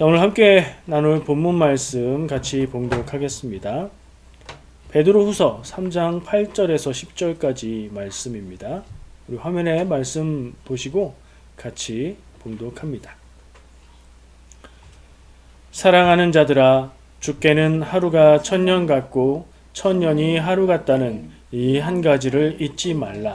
자, 오늘 함께 나눌 본문 말씀 같이 봉독 하겠습니다. 베드로 후서 3장 8절에서 10절까지 말씀입니다. 우리 화면에 말씀 보시고 같이 봉독합니다. 사랑하는 자들아, 주께는 하루가 천년 같고 천년이 하루 같다는 이 한 가지를 잊지 말라.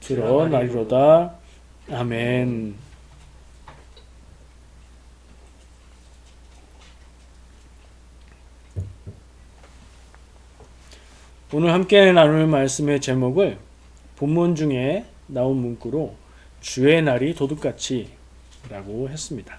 드러나리로다. 아멘. 오늘 함께 나눌 말씀의 제목을 본문 중에 나온 문구로 주의 날이 도둑같이 라고 했습니다.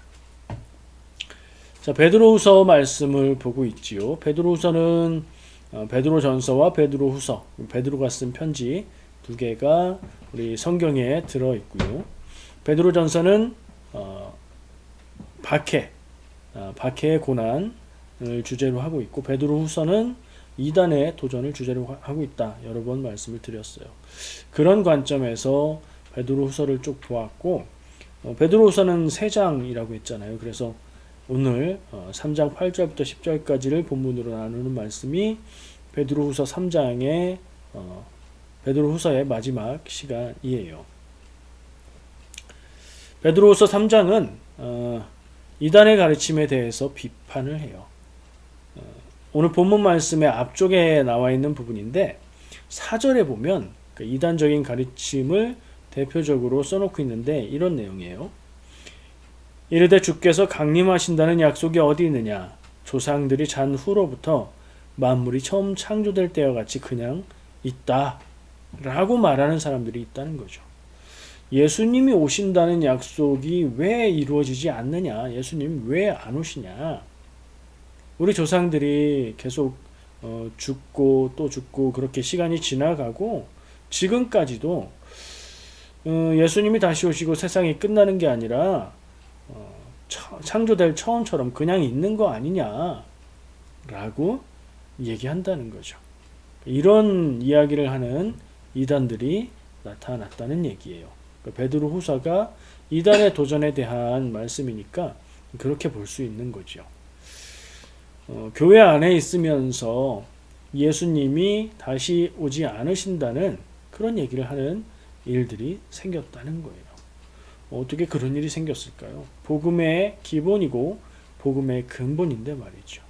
자, 베드로후서 말씀을 보고 있지요. 베드로후서는 어, 베드로전서와 베드로후서, 베드로가 쓴 편지 두 개가 우리 성경에 들어 있고요. 베드로전서는 어, 박해, 어, 박해의 고난을 주제로 하고 있고 베드로후서는 이단의 도전을 주제로 하- 하고 있다. 여러 번 말씀을 드렸어요. 그런 관점에서 베드로후서를 쭉 보았고 어, 베드로후서는 세 장이라고 했잖아요. 그래서 오늘 어, 3장 8절부터 10절까지를 본문으로 나누는 말씀이 베드로후서 3장의 어, 베드로후서의 마지막 시간이에요. 베드로후서 3장은 어, 이단의 가르침에 대해서 비판을 해요. 어, 오늘 본문 말씀의 앞쪽에 나와 있는 부분인데 4절에 보면 그 이단적인 가르침을 대표적으로 써놓고 있는데 이런 내용이에요. 이르되 주께서 강림하신다는 약속이 어디 있느냐? 조상들이 잔 후로부터 만물이 처음 창조될 때와 같이 그냥 있다. 라고 말하는 사람들이 있다는 거죠. 예수님이 오신다는 약속이 왜 이루어지지 않느냐? 예수님 왜 안 오시냐? 우리 조상들이 계속 어, 죽고 또 죽고 그렇게 시간이 지나가고 지금까지도 어, 예수님이 다시 오시고 세상이 끝나는 게 아니라 어, 처- 창조될 처음처럼 그냥 있는 거 아니냐라고 얘기한다는 거죠. 이런 이야기를 하는 이단들이 나타났다는 얘기예요. 그러니까 베드로 후서가 이단의 도전에 대한 말씀이니까 그렇게 볼 수 있는 거죠. 어, 교회 안에 있으면서 예수님이 다시 오지 않으신다는 그런 얘기를 하는 일들이 생겼다는 거예요. 어떻게 그런 일이 생겼을까요? 복음의 기본이고 복음의 근본인데 말이죠.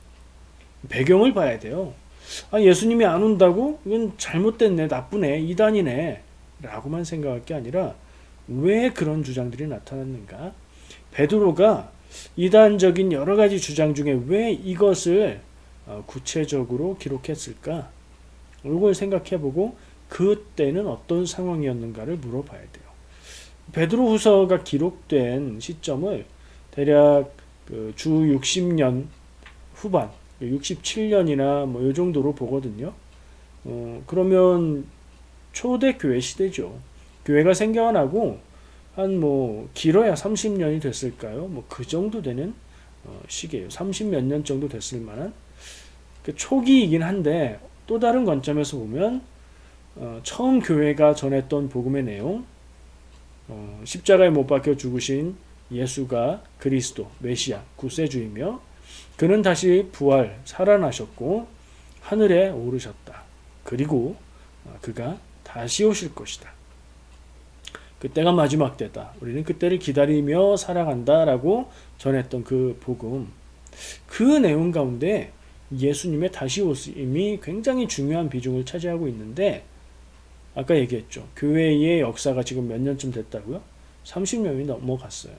배경을 봐야 돼요. 아, 예수님이 안 온다고? 이건 잘못됐네, 나쁘네, 이단이네. 라고만 생각할 게 아니라 왜 그런 주장들이 나타났는가? 베드로가 이단적인 여러 가지 주장 중에 왜 이것을 어, 구체적으로 기록했을까? 이걸 생각해보고 그때는 어떤 상황이었는가를 물어봐야 돼요. 베드로 후서가 기록된 시점을 대략 그 주 60년 후반, 67년이나 뭐이 정도로 보거든요. 어, 그러면 초대 교회 시대죠. 교회가 생겨나고 한 뭐 길어야 30년이 됐을까요? 뭐 그 정도 되는 어, 시기예요. 30몇 년 정도 됐을 만한 그 초기이긴 한데 또 다른 관점에서 보면 어, 처음 교회가 전했던 복음의 내용, 어, 십자가에 못 박혀 죽으신 예수가 그리스도 메시아 구세주이며 그는 다시 부활 살아나셨고 하늘에 오르셨다. 그리고 어, 그가 다시 오실 것이다. 그때가 마지막 때다. 우리는 그때를 기다리며 살아간다라고 전했던 그 복음. 그 내용 가운데 예수님의 다시 오심이 굉장히 중요한 비중을 차지하고 있는데 아까 얘기했죠. 교회의 역사가 지금 몇 년쯤 됐다고요? 30년이 넘어갔어요.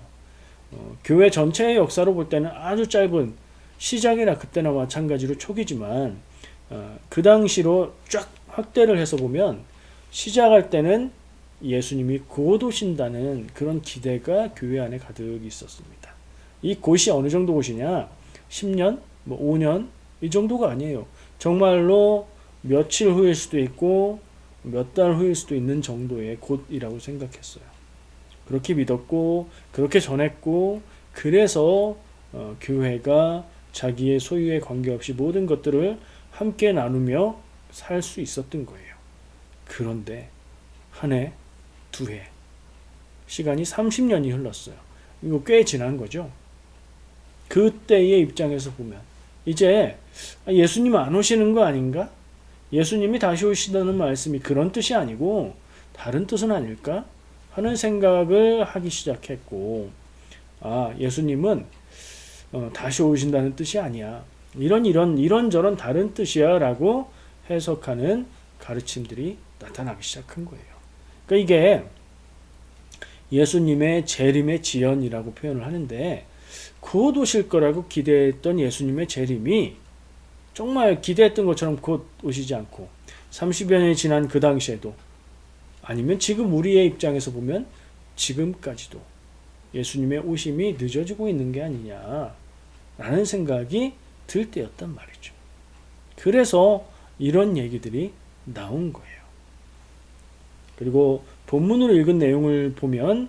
어, 교회 전체의 역사로 볼 때는 아주 짧은 시작이나 그때나 마찬가지로 초기지만 어, 그 당시로 쫙 확대를 해서 보면 시작할 때는 예수님이 곧 오신다는 그런 기대가 교회 안에 가득 있었습니다. 이 곧이 어느 정도 곧이냐? 10년, 뭐 5년 이 정도가 아니에요. 정말로 며칠 후일 수도 있고 몇 달 후일 수도 있는 정도의 곧이라고 생각했어요. 그렇게 믿었고 그렇게 전했고 그래서 어, 교회가 자기의 소유에 관계없이 모든 것들을 함께 나누며 살 수 있었던 거예요. 그런데 한 해, 두 해, 시간이 30년이 흘렀어요. 이거 꽤 지난 거죠. 그때의 입장에서 보면 이제 예수님 안 오시는 거 아닌가? 예수님이 다시 오시다는 말씀이 그런 뜻이 아니고 다른 뜻은 아닐까? 하는 생각을 하기 시작했고 아 예수님은 어, 다시 오신다는 뜻이 아니야. 이런 이런 이런저런 다른 뜻이야 라고 해석하는 가르침들이 나타나기 시작한 거예요. 그러니까 이게 예수님의 재림의 지연이라고 표현을 하는데 곧 오실 거라고 기대했던 예수님의 재림이 정말 기대했던 것처럼 곧 오시지 않고 30여 년이 지난 그 당시에도 아니면 지금 우리의 입장에서 보면 지금까지도 예수님의 오심이 늦어지고 있는 게 아니냐라는 생각이 들 때였단 말이죠. 그래서 이런 얘기들이 나온 거예요. 그리고 본문으로 읽은 내용을 보면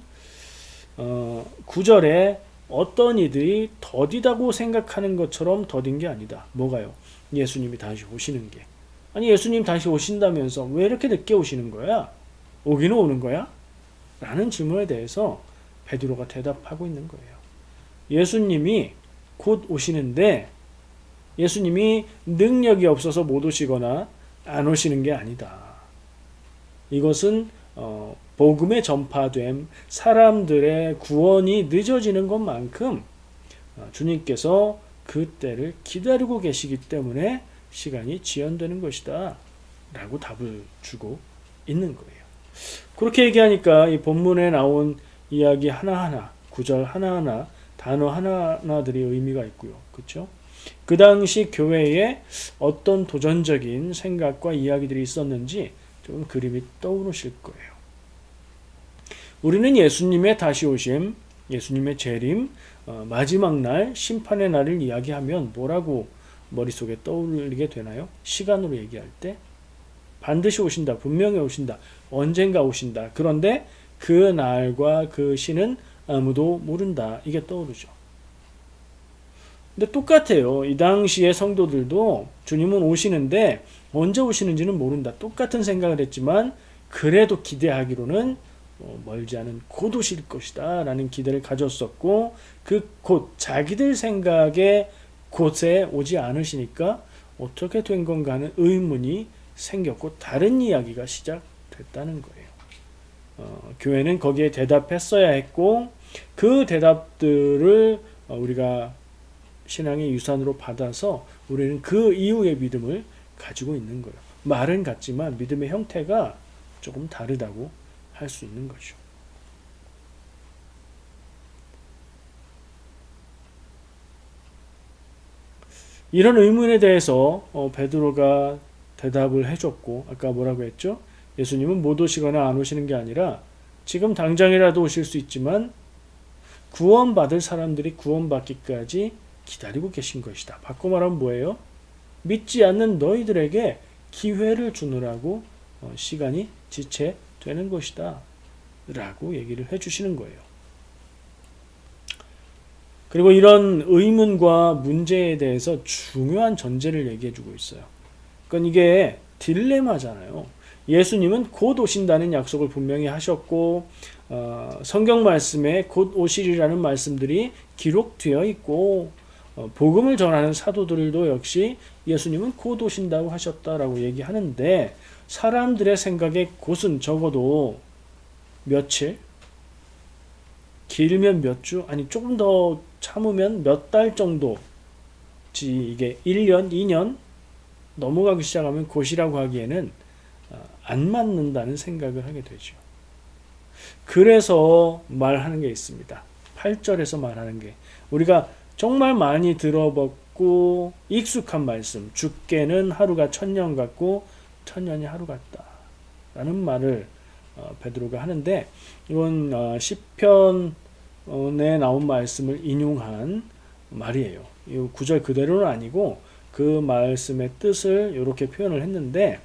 어, 9절에 어떤 이들이 더디다고 생각하는 것처럼 더딘 게 아니다. 뭐가요? 예수님이 다시 오시는 게. 아니 예수님 다시 오신다면서 왜 이렇게 늦게 오시는 거야? 오기는 오는 거야? 라는 질문에 대해서 베드로가 대답하고 있는 거예요. 예수님이 곧 오시는데 예수님이 능력이 없어서 못 오시거나 안 오시는 게 아니다. 이것은 어, 복음의 전파됨, 사람들의 구원이 늦어지는 것만큼 어, 주님께서 그 때를 기다리고 계시기 때문에 시간이 지연되는 것이다. 라고 답을 주고 있는 거예요. 그렇게 얘기하니까 이 본문에 나온 이야기 하나하나, 구절 하나하나, 단어 하나하나들이 의미가 있고요. 그렇죠? 그 당시 교회에 어떤 도전적인 생각과 이야기들이 있었는지 좀 그림이 떠오르실 거예요. 우리는 예수님의 다시 오심, 예수님의 재림, 어, 마지막 날 심판의 날을 이야기하면 뭐라고 머릿속에 떠올리게 되나요? 시간으로 얘기할 때 반드시 오신다. 분명히 오신다. 언젠가 오신다. 그런데 그 날과 그 시는 아무도 모른다. 이게 떠오르죠. 근데 똑같아요. 이 당시의 성도들도 주님은 오시는데 언제 오시는지는 모른다. 똑같은 생각을 했지만 그래도 기대하기로는 어, 멀지 않은 곧 오실 것이다 라는 기대를 가졌었고 그 곧 자기들 생각에 곳에 오지 않으시니까 어떻게 된 건가 하는 의문이 생겼고 다른 이야기가 시작됐다는 거예요. 어, 교회는 거기에 대답했어야 했고 그 대답들을 어, 우리가 신앙의 유산으로 받아서 우리는 그 이후의 믿음을 가지고 있는 거예요. 말은 같지만 믿음의 형태가 조금 다르다고 할 수 있는 거죠. 이런 의문에 대해서 어, 베드로가 대답을 해줬고 아까 뭐라고 했죠? 예수님은 못 오시거나 안 오시는 게 아니라 지금 당장이라도 오실 수 있지만 구원받을 사람들이 구원받기까지 기다리고 계신 것이다. 바꿔 말하면 뭐예요? 믿지 않는 너희들에게 기회를 주느라고 어, 시간이 지체되는 것이다. 라고 얘기를 해주시는 거예요. 그리고 이런 의문과 문제에 대해서 중요한 전제를 얘기해주고 있어요. 그러니까 이게 딜레마잖아요. 예수님은 곧 오신다는 약속을 분명히 하셨고 어, 성경 말씀에 곧 오시리라는 말씀들이 기록되어 있고 어, 복음을 전하는 사도들도 역시 예수님은 곧 오신다고 하셨다라고 얘기하는데 사람들의 생각에 곧은 적어도 며칠? 길면 몇 주? 아니 조금 더 참으면 몇 달 정도지 이게 1년 2년 넘어가기 시작하면 곧이라고 하기에는 어, 안 맞는다는 생각을 하게 되죠. 그래서 말하는 게 있습니다. 8절에서 말하는 게 우리가 정말 많이 들어봤고 익숙한 말씀 죽게는 하루가 천년 같고 천년이 하루 같다 라는 말을 어, 베드로가 하는데 이건 어, 시편에 나온 말씀을 인용한 말이에요. 이 구절 그대로는 아니고 그 말씀의 뜻을 이렇게 표현을 했는데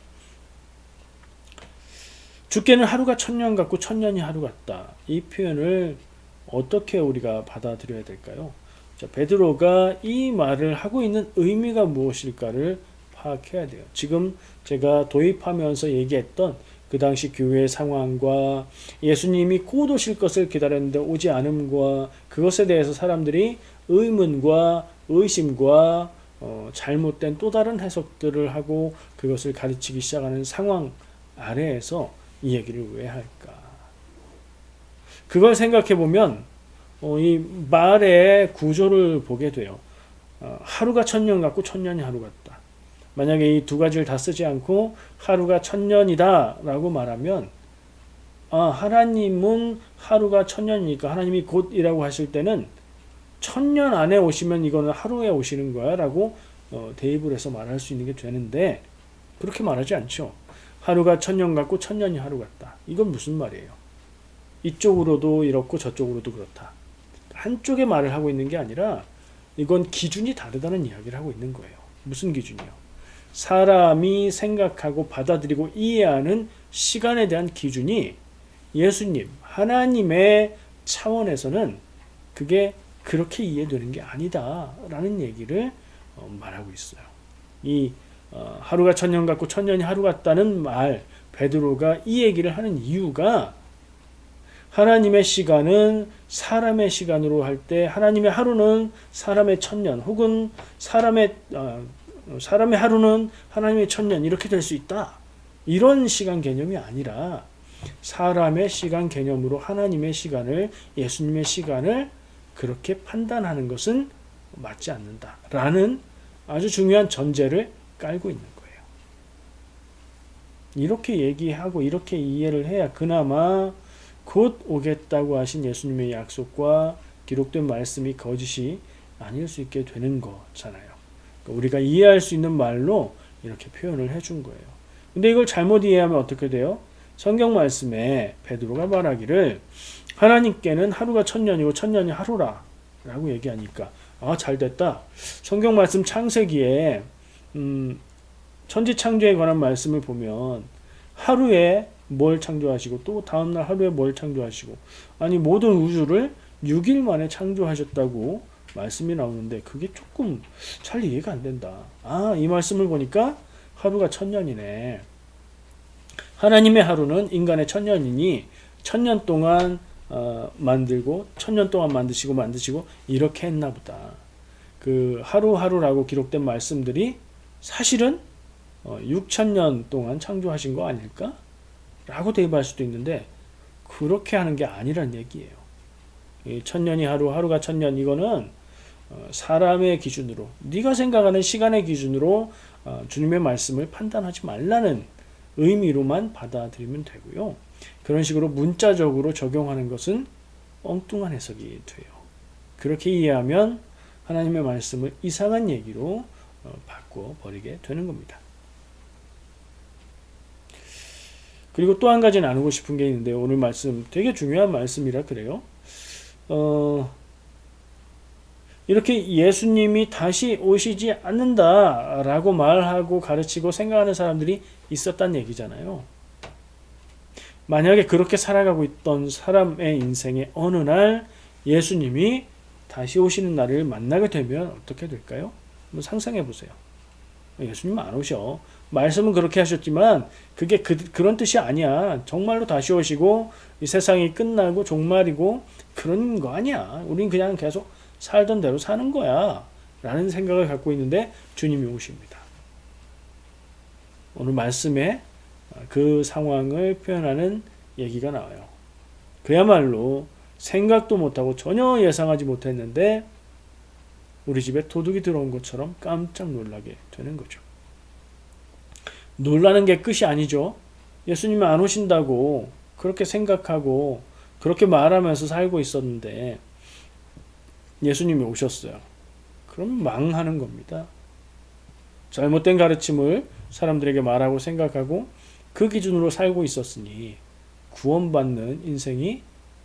죽게는 하루가 천년 같고 천년이 하루 같다. 이 표현을 어떻게 우리가 받아들여야 될까요? 자, 베드로가 이 말을 하고 있는 의미가 무엇일까를 파악해야 돼요. 지금 제가 도입하면서 얘기했던 그 당시 교회의 상황과 예수님이 곧 오실 것을 기다렸는데 오지 않음과 그것에 대해서 사람들이 의문과 의심과 어, 잘못된 또 다른 해석들을 하고 그것을 가르치기 시작하는 상황 아래에서 이 얘기를 왜 할까? 그걸 생각해 보면 어, 이 말의 구조를 보게 돼요. 어, 하루가 천년 같고 천년이 하루 같다. 만약에 이 두 가지를 다 쓰지 않고 하루가 천년이다라고 말하면 아, 하나님은 하루가 천년이니까 하나님이 곧이라고 하실 때는 천년 안에 오시면 이거는 하루에 오시는 거야 라고 어, 대입을 해서 말할 수 있는 게 되는데 그렇게 말하지 않죠. 하루가 천년 같고 천년이 하루 같다. 이건 무슨 말이에요? 이쪽으로도 이렇고 저쪽으로도 그렇다. 한쪽의 말을 하고 있는 게 아니라 이건 기준이 다르다는 이야기를 하고 있는 거예요. 무슨 기준이요? 사람이 생각하고 받아들이고 이해하는 시간에 대한 기준이 예수님, 하나님의 차원에서는 그게 그렇게 이해되는 게 아니다라는 얘기를 어, 말하고 있어요. 이 어, 하루가 천년 같고 천년이 하루 같다는 말 베드로가 이 얘기를 하는 이유가 하나님의 시간은 사람의 시간으로 할 때 하나님의 하루는 사람의 천년 혹은 사람의 어, 사람의 하루는 하나님의 천년 이렇게 될 수 있다. 이런 시간 개념이 아니라 사람의 시간 개념으로 하나님의 시간을 예수님의 시간을 그렇게 판단하는 것은 맞지 않는다라는 아주 중요한 전제를 깔고 있는 거예요. 이렇게 얘기하고 이렇게 이해를 해야 그나마 곧 오겠다고 하신 예수님의 약속과 기록된 말씀이 거짓이 아닐 수 있게 되는 거잖아요. 그러니까 우리가 이해할 수 있는 말로 이렇게 표현을 해준 거예요. 근데 이걸 잘못 이해하면 어떻게 돼요? 성경 말씀에 베드로가 말하기를 하나님께는 하루가 천년이고 천년이 하루라 라고 얘기하니까 아 잘됐다. 성경 말씀 창세기에 음, 천지 창조에 관한 말씀을 보면 하루에 뭘 창조하시고 또 다음날 하루에 뭘 창조하시고 아니 모든 우주를 6일 만에 창조하셨다고 말씀이 나오는데 그게 조금 잘 이해가 안 된다. 아, 이 말씀을 보니까 하루가 천년이네. 하나님의 하루는 인간의 천년이니 천년 동안 어, 만들고 천년 동안 만드시고 만드시고 이렇게 했나 보다. 그 하루하루라고 기록된 말씀들이 사실은 어, 6천년 동안 창조하신 거 아닐까? 라고 대입할 수도 있는데 그렇게 하는 게 아니란 얘기예요. 천년이 하루, 하루가 천년 이거는 어, 사람의 기준으로 네가 생각하는 시간의 기준으로 어, 주님의 말씀을 판단하지 말라는 의미로만 받아들이면 되고요. 그런 식으로 문자적으로 적용하는 것은 엉뚱한 해석이 돼요. 그렇게 이해하면 하나님의 말씀을 이상한 얘기로 어, 바꿔 버리게 되는 겁니다. 그리고 또 한 가지 나누고 싶은 게 있는데 오늘 말씀 되게 중요한 말씀이라 그래요. 어, 이렇게 예수님이 다시 오시지 않는다라고 말하고 가르치고 생각하는 사람들이 있었단 얘기잖아요. 만약에 그렇게 살아가고 있던 사람의 인생에 어느 날 예수님이 다시 오시는 날을 만나게 되면 어떻게 될까요? 한번 상상해 보세요. 예수님 안 오셔. 말씀은 그렇게 하셨지만 그게 그, 그런 뜻이 아니야. 정말로 다시 오시고 이 세상이 끝나고 종말이고 그런 거 아니야. 우린 그냥 계속 살던 대로 사는 거야. 라는 생각을 갖고 있는데 주님이 오십니다. 오늘 말씀에 그 상황을 표현하는 얘기가 나와요. 그야말로 생각도 못하고 전혀 예상하지 못했는데 우리 집에 도둑이 들어온 것처럼 깜짝 놀라게 되는 거죠. 놀라는 게 끝이 아니죠. 예수님이 안 오신다고 그렇게 생각하고 그렇게 말하면서 살고 있었는데 예수님이 오셨어요. 그럼 망하는 겁니다. 잘못된 가르침을 사람들에게 말하고 생각하고 그 기준으로 살고 있었으니 구원받는 인생이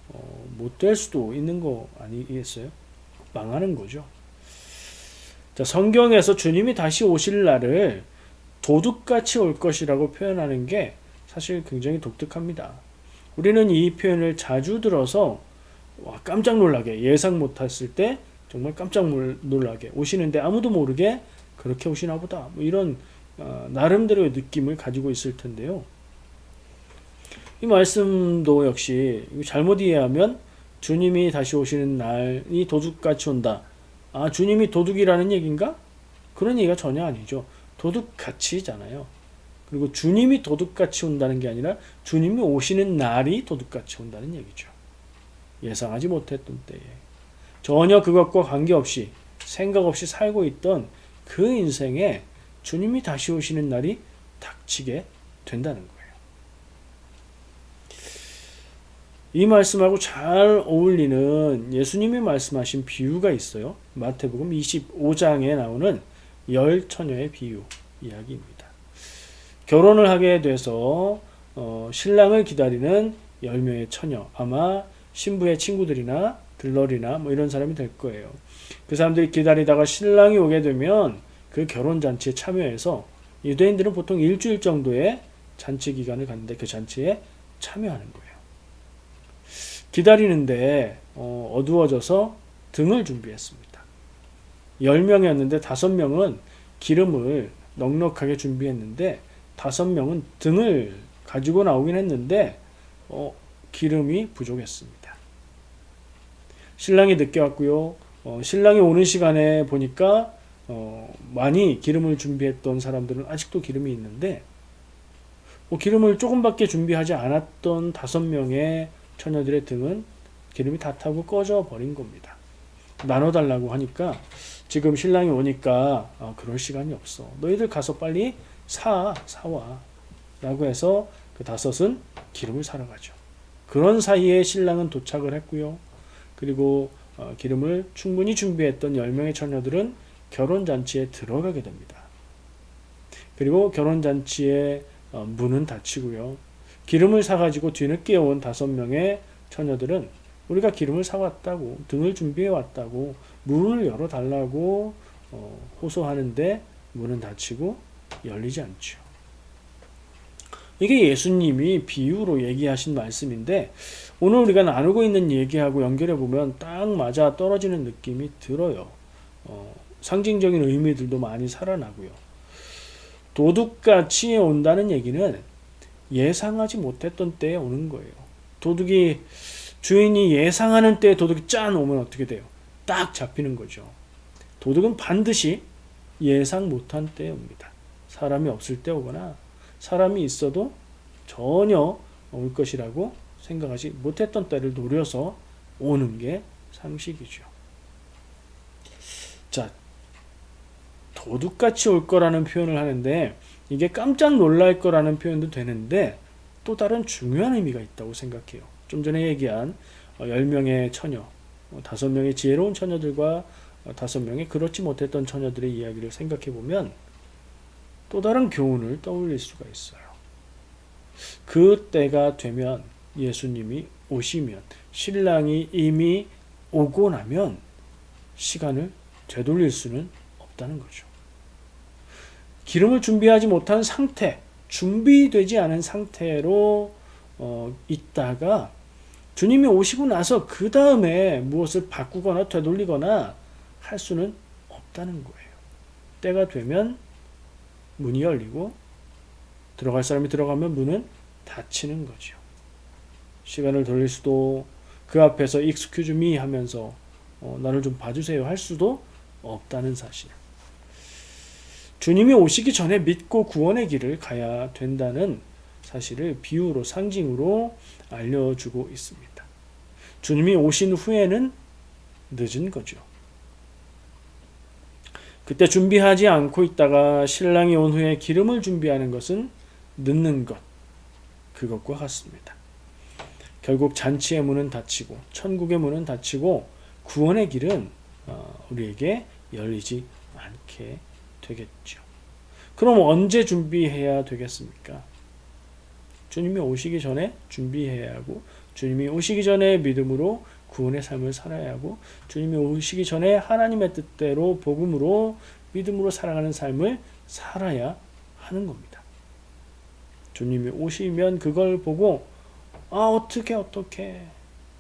어, 못될 수도 있는 거 아니겠어요? 망하는 거죠. 자, 성경에서 주님이 다시 오실 날을 도둑같이 올 것이라고 표현하는 게 사실 굉장히 독특합니다. 우리는 이 표현을 자주 들어서 와, 깜짝 놀라게 예상 못했을 때 정말 깜짝 놀라게 오시는데 아무도 모르게 그렇게 오시나 보다. 뭐 이런 어, 나름대로의 느낌을 가지고 있을 텐데요. 이 말씀도 역시 잘못 이해하면 주님이 다시 오시는 날이 도둑같이 온다. 아, 주님이 도둑이라는 얘기인가? 그런 얘기가 전혀 아니죠. 도둑같이잖아요. 그리고 주님이 도둑같이 온다는 게 아니라 주님이 오시는 날이 도둑같이 온다는 얘기죠. 예상하지 못했던 때에. 전혀 그것과 관계없이 생각 없이 살고 있던 그 인생에 주님이 다시 오시는 날이 닥치게 된다는 거예요. 이 말씀하고 잘 어울리는 예수님이 말씀하신 비유가 있어요. 마태복음 25장에 나오는 열 처녀의 비유 이야기입니다. 결혼을 하게 돼서 어, 신랑을 기다리는 열 명의 처녀 아마 신부의 친구들이나 들러리나 뭐 이런 사람이 될 거예요. 그 사람들이 기다리다가 신랑이 오게 되면 그 결혼 잔치에 참여해서 유대인들은 보통 일주일 정도의 잔치 기간을 갖는데 그 잔치에 참여하는 거예요. 기다리는데 어, 어두워져서 등을 준비했습니다. 10명이었는데 5명은 기름을 넉넉하게 준비했는데 5명은 등을 가지고 나오긴 했는데 어, 기름이 부족했습니다. 신랑이 늦게 왔고요. 어, 신랑이 오는 시간에 보니까 어, 많이 기름을 준비했던 사람들은 아직도 기름이 있는데 뭐 기름을 조금밖에 준비하지 않았던 다섯 명의 처녀들의 등은 기름이 다 타고 꺼져 버린 겁니다. 나눠달라고 하니까 지금 신랑이 오니까 아, 그럴 시간이 없어. 너희들 가서 빨리 사 사와 라고 해서 그 다섯은 기름을 사러 가죠. 그런 사이에 신랑은 도착을 했고요. 그리고 어, 기름을 충분히 준비했던 10명의 처녀들은 결혼잔치에 들어가게 됩니다. 그리고 결혼잔치의 어, 문은 닫히고요. 기름을 사가지고 뒤늦게 온 다섯 명의 처녀들은 우리가 기름을 사왔다고 등을 준비해 왔다고 문을 열어달라고 어, 호소하는데 문은 닫히고 열리지 않죠. 이게 예수님이 비유로 얘기하신 말씀인데 오늘 우리가 나누고 있는 얘기하고 연결해 보면 딱 맞아 떨어지는 느낌이 들어요. 어, 상징적인 의미들도 많이 살아나고요. 도둑같이 온다는 얘기는 예상하지 못했던 때에 오는 거예요. 도둑이 주인이 예상하는 때에 도둑이 짠 오면 어떻게 돼요? 딱 잡히는 거죠. 도둑은 반드시 예상 못한 때에 옵니다. 사람이 없을 때 오거나 사람이 있어도 전혀 올 것이라고 생각하지 못했던 때를 노려서 오는 게 상식이죠. 자, 도둑같이 올 거라는 표현을 하는데 이게 깜짝 놀랄 거라는 표현도 되는데 또 다른 중요한 의미가 있다고 생각해요. 좀 전에 얘기한 10명의 어, 처녀, 5명의 어, 지혜로운 처녀들과 5명의 어, 그렇지 못했던 처녀들의 이야기를 생각해 보면 또 다른 교훈을 떠올릴 수가 있어요. 그 때가 되면 예수님이 오시면 신랑이 이미 오고 나면 시간을 되돌릴 수는 없다는 거죠. 기름을 준비하지 못한 상태, 준비되지 않은 상태로 어, 있다가 주님이 오시고 나서 그 다음에 무엇을 바꾸거나 되돌리거나 할 수는 없다는 거예요. 때가 되면 문이 열리고 들어갈 사람이 들어가면 문은 닫히는 거죠. 시간을 돌릴 수도 그 앞에서 익스큐즈 미 하면서 어, 나를 좀 봐주세요 할 수도 없다는 사실. 주님이 오시기 전에 믿고 구원의 길을 가야 된다는 사실을 비유로 상징으로 알려주고 있습니다. 주님이 오신 후에는 늦은 거죠. 그때 준비하지 않고 있다가 신랑이 온 후에 기름을 준비하는 것은 늦는 것. 그것과 같습니다. 결국 잔치의 문은 닫히고 천국의 문은 닫히고 구원의 길은 어, 우리에게 열리지 않게 되겠죠. 그럼 언제 준비해야 되겠습니까? 주님이 오시기 전에 준비해야 하고 주님이 오시기 전에 믿음으로 구원의 삶을 살아야 하고 주님이 오시기 전에 하나님의 뜻대로 복음으로 믿음으로 살아가는 삶을 살아야 하는 겁니다. 주님이 오시면 그걸 보고 아 어떻게 어떻게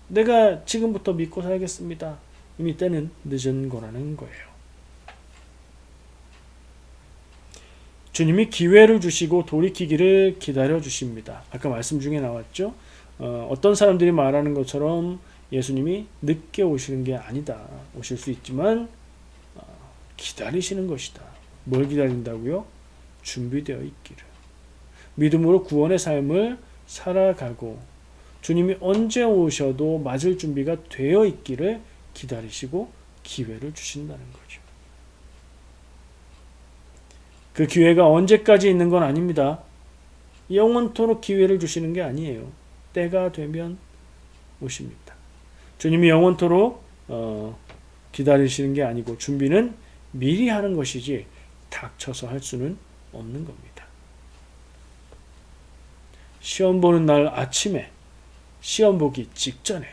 내가 지금부터 믿고 살겠습니다. 이미 때는 늦은 거라는 거예요. 주님이 기회를 주시고 돌이키기를 기다려 주십니다. 아까 말씀 중에 나왔죠. 어, 떤 사람들이 말하는 것처럼 예수님이 늦게 오시는 게 아니다. 오실 수 있지만 어, 기다리시는 것이다. 뭘 기다린다고요? 준비되어 있기를. 믿음으로 구원의 삶을 살아가고 주님이 언제 오셔도 맞을 준비가 되어 있기를 기다리시고 기회를 주신다는 거죠. 그 기회가 언제까지 있는 건 아닙니다. 영원토록 기회를 주시는 게 아니에요. 때가 되면 오십니다. 주님이 영원토록 어, 기다리시는 게 아니고 준비는 미리 하는 것이지 닥쳐서 할 수는 없는 겁니다. 시험 보는 날 아침에 시험 보기 직전에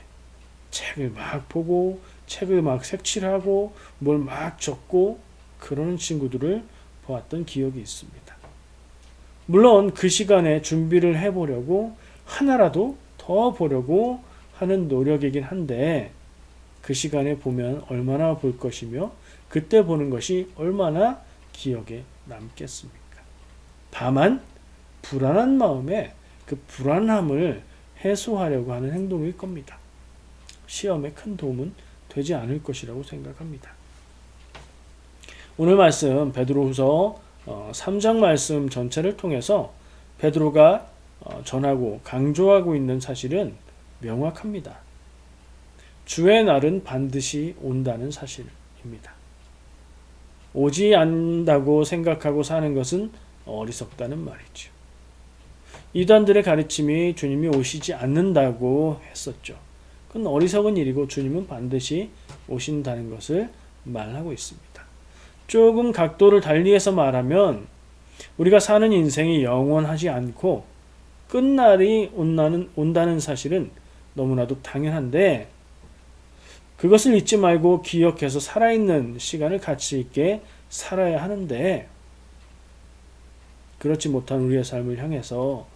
책을 막 보고 책을 막 색칠하고 뭘 막 적고 그러는 친구들을 보았던 기억이 있습니다. 물론 그 시간에 준비를 해보려고 하나라도 더 보려고 하는 노력이긴 한데 그 시간에 보면 얼마나 볼 것이며 그때 보는 것이 얼마나 기억에 남겠습니까? 다만 불안한 마음에 그 불안함을 해소하려고 하는 행동일 겁니다. 시험에 큰 도움은 되지 않을 것이라고 생각합니다. 오늘 말씀 베드로후서 3장 어, 말씀 전체를 통해서 베드로가 어, 전하고 강조하고 있는 사실은 명확합니다. 주의 날은 반드시 온다는 사실입니다. 오지 않는다고 생각하고 사는 것은 어리석다는 말이죠. 이단들의 가르침이 주님이 오시지 않는다고 했었죠. 그건 어리석은 일이고 주님은 반드시 오신다는 것을 말하고 있습니다. 조금 각도를 달리해서 말하면 우리가 사는 인생이 영원하지 않고 끝날이 온다는, 온다는 사실은 너무나도 당연한데 그것을 잊지 말고 기억해서 살아있는 시간을 가치 있게 살아야 하는데 그렇지 못한 우리의 삶을 향해서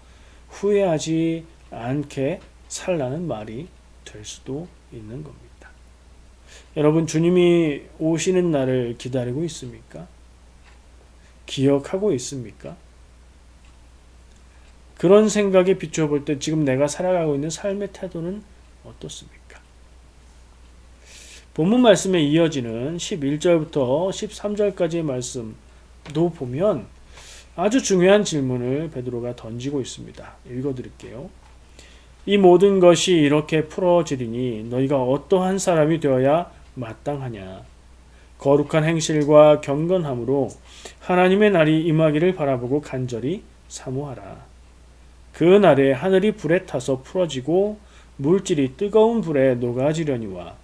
후회하지 않게 살라는 말이 될 수도 있는 겁니다. 여러분 주님이 오시는 날을 기다리고 있습니까? 기억하고 있습니까? 그런 생각에 비춰볼 때 지금 내가 살아가고 있는 삶의 태도는 어떻습니까? 본문 말씀에 이어지는 11절부터 13절까지의 말씀도 보면 아주 중요한 질문을 베드로가 던지고 있습니다. 읽어 드릴게요. 이 모든 것이 이렇게 풀어지리니 너희가 어떠한 사람이 되어야 마땅하냐. 거룩한 행실과 경건함으로 하나님의 날이 임하기를 바라보고 간절히 사모하라. 그 날에 하늘이 불에 타서 풀어지고 물질이 뜨거운 불에 녹아지려니와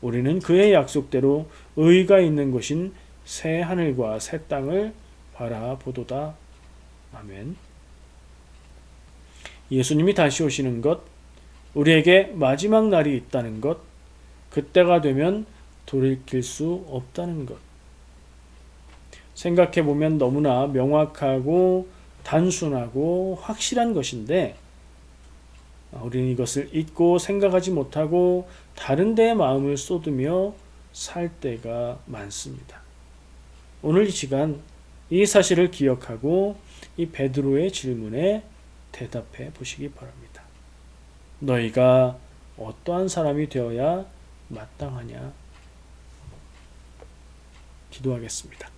우리는 그의 약속대로 의가 있는 곳인 새 하늘과 새 땅을 바라보도다. 아멘. 예수님이 다시 오시는 것, 우리에게 마지막 날이 있다는 것, 그때가 되면 돌이킬 수 없다는 것. 생각해 보면 너무나 명확하고 단순하고 확실한 것인데 우리는 이것을 잊고 생각하지 못하고 다른 데에 마음을 쏟으며 살 때가 많습니다. 오늘 이 시간 이 사실을 기억하고 이 베드로의 질문에 대답해 보시기 바랍니다. 너희가 어떠한 사람이 되어야 마땅하냐? 기도하겠습니다.